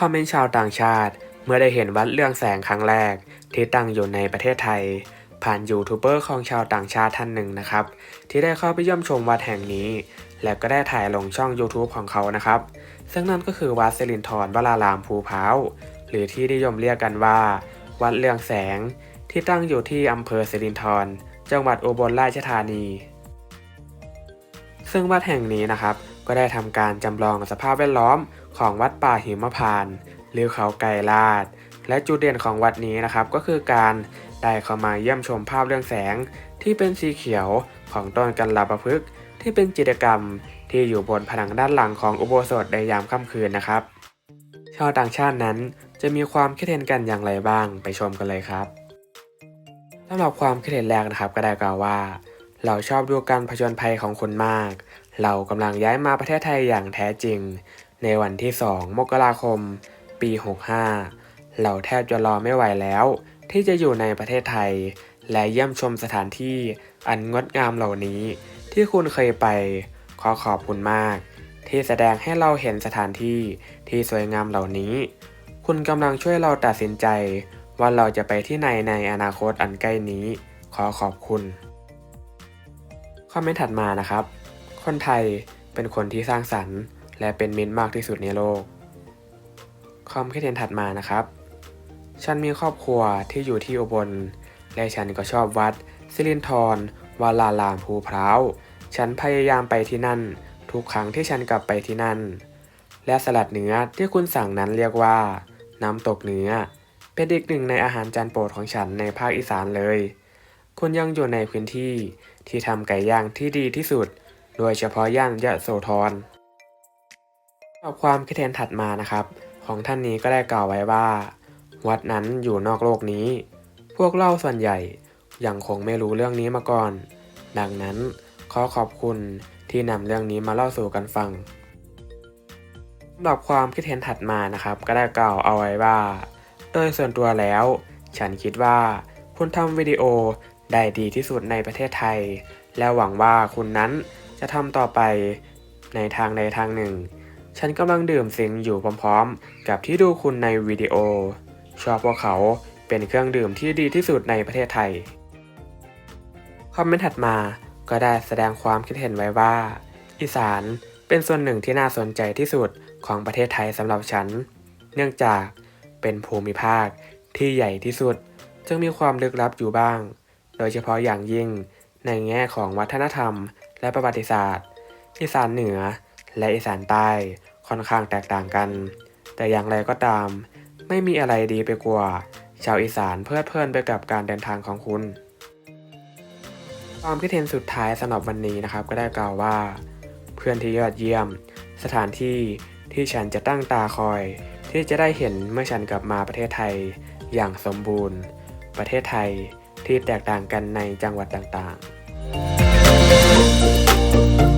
คอมเมนต์ชาวต่างชาติ เมื่อได้เห็นวัดเรื่องแสงครั้งแรก ที่ตั้งอยู่ในประเทศไทย ผ่านยูทูบเบอร์ของชาวต่างชาติท่านหนึ่งนะครับ ที่ได้เข้าไปเยี่ยมชมวัดแห่งนี้ และก็ได้ถ่ายลงช่อง YouTube ของเขานะครับ ซึ่งนั่นก็คือวัดสิรินธรวรารามภูเพาหรือที่นิยมเรียกกันว่า วัดเรืองแสง ที่ตั้งอยู่ที่อำเภอสิรินธรจังหวัดอุบลราชธานี ซึ่งวัดแห่งนี้นะครับ ก็ได้ทำการจำลองสภาพแวดล้อมของวัดป่าหิมพานต์หรือเขาไกรลาด และจุดเด่นของวัดนี้นะครับก็คือการได้เข้ามาเยี่ยมชมภาพเรื่องแสง ที่เป็นสีเขียวของต้นกันลาประพฤกษ์ที่เป็นจิตรกรรมที่อยู่บนผนังด้านหลังของอุโบสถในยามค่ำคืนนะครับ ชาวต่างชาตินั้นจะมีความคิดเห็นกันอย่างไรบ้างไปชมกันเลยครับสำหรับความคิดเห็นแรกนะครับก็ได้กล่าวว่า เราชอบดูการผจญภัยของคุณมาก เรากำลังย้ายมาประเทศไทยอย่างแท้จริง ในวันที่ 2 มกราคม ปี 65 เราแทบจะรอไม่ไหวแล้ว ที่จะอยู่ในประเทศไทย และเยี่ยมชมสถานที่อันงดงามเหล่านี้ ที่คุณเคยไป ขอขอบคุณมาก ที่แสดงให้เราเห็นสถานที่ที่สวยงามเหล่านี้ คุณกำลังช่วยเราตัดสินใจ ว่าเราจะไปที่ไหนในอนาคตอันใกล้นี้ ขอขอบคุณคอมเมนต์ถัดมานะครับ คนไทยเป็นคนที่สร้างสรรค์ และเป็นมิตรมากที่สุดในโลกคอมคิดเห็นถัดมานะครับ ฉันมีครอบครัวที่อยู่ที่อุบล และฉันก็ชอบวัด สิรินธรวารารามภูพร้าว ฉันพยายามไปที่นั่น ทุกครั้งที่ฉันกลับไปที่นั่น และสลัดเนื้อที่คุณสั่งนั้นเรียกว่า น้ำตกเนื้อ เป็นอีกหนึ่งในอาหารจานโปรดของฉันในภาคอีสานเลย คุณยังอยู่ในพื้นที่ที่ทำไก่ย่างที่ดีที่สุด โดยเฉพาะย่านยะโสธรสำหรับความคิดเห็นถัดมานะครับ ของท่านนี้ก็ได้กล่าวไว้ว่า วัดนั้นอยู่นอกโลกนี้ พวกเราส่วนใหญ่ยังคงไม่รู้เรื่องนี้มาก่อน ดังนั้นขอขอบคุณที่นำเรื่องนี้มาเล่าสู่กันฟังสำหรับความคิดเห็นถัดมานะครับ ก็ได้กล่าวเอาไว้ว่า โดยส่วนตัวแล้ว ฉันคิดว่าคุณทำวิดีโอได้ดีที่สุดในประเทศไทย และหวังว่าคุณนั้น จะทำต่อไปในทางใดทางหนึ่ง ฉันกำลังดื่มสิงอยู่พร้อมๆ กับที่ดูคุณในวิดีโอ ชอบพวกเขาเป็นเครื่องดื่มที่ดีที่สุดในประเทศไทย คอมเมนต์ถัดมาก็ได้แสดงความคิดเห็นไว้ว่า อีสานเป็นส่วนหนึ่งที่น่าสนใจที่สุดของประเทศไทยสำหรับฉัน เนื่องจากเป็นภูมิภาคที่ใหญ่ที่สุด จึงมีความลึกลับอยู่บ้าง โดยเฉพาะอย่างยิ่งในแง่ของวัฒนธรรม และประวัติศาสตร์ อีสานเหนือและอีสานใต้ค่อนข้างแตกต่างกัน แต่อย่างไรก็ตาม ไม่มีอะไรดีไปกว่า ชาวอีสานเพลิดเพลินไปกับการเดินทางของคุณ ความคิดเห็นสุดท้ายสำหรับวันนี้นะครับ ก็ได้กล่าวว่า เพื่อนที่ยอดเยี่ยม สถานที่ที่ฉันจะตั้งตาคอย ที่จะได้เห็นเมื่อฉันกลับมาประเทศไทยอย่างสมบูรณ์ ประเทศไทยที่แตกต่างกันในจังหวัดต่างๆ Thank you.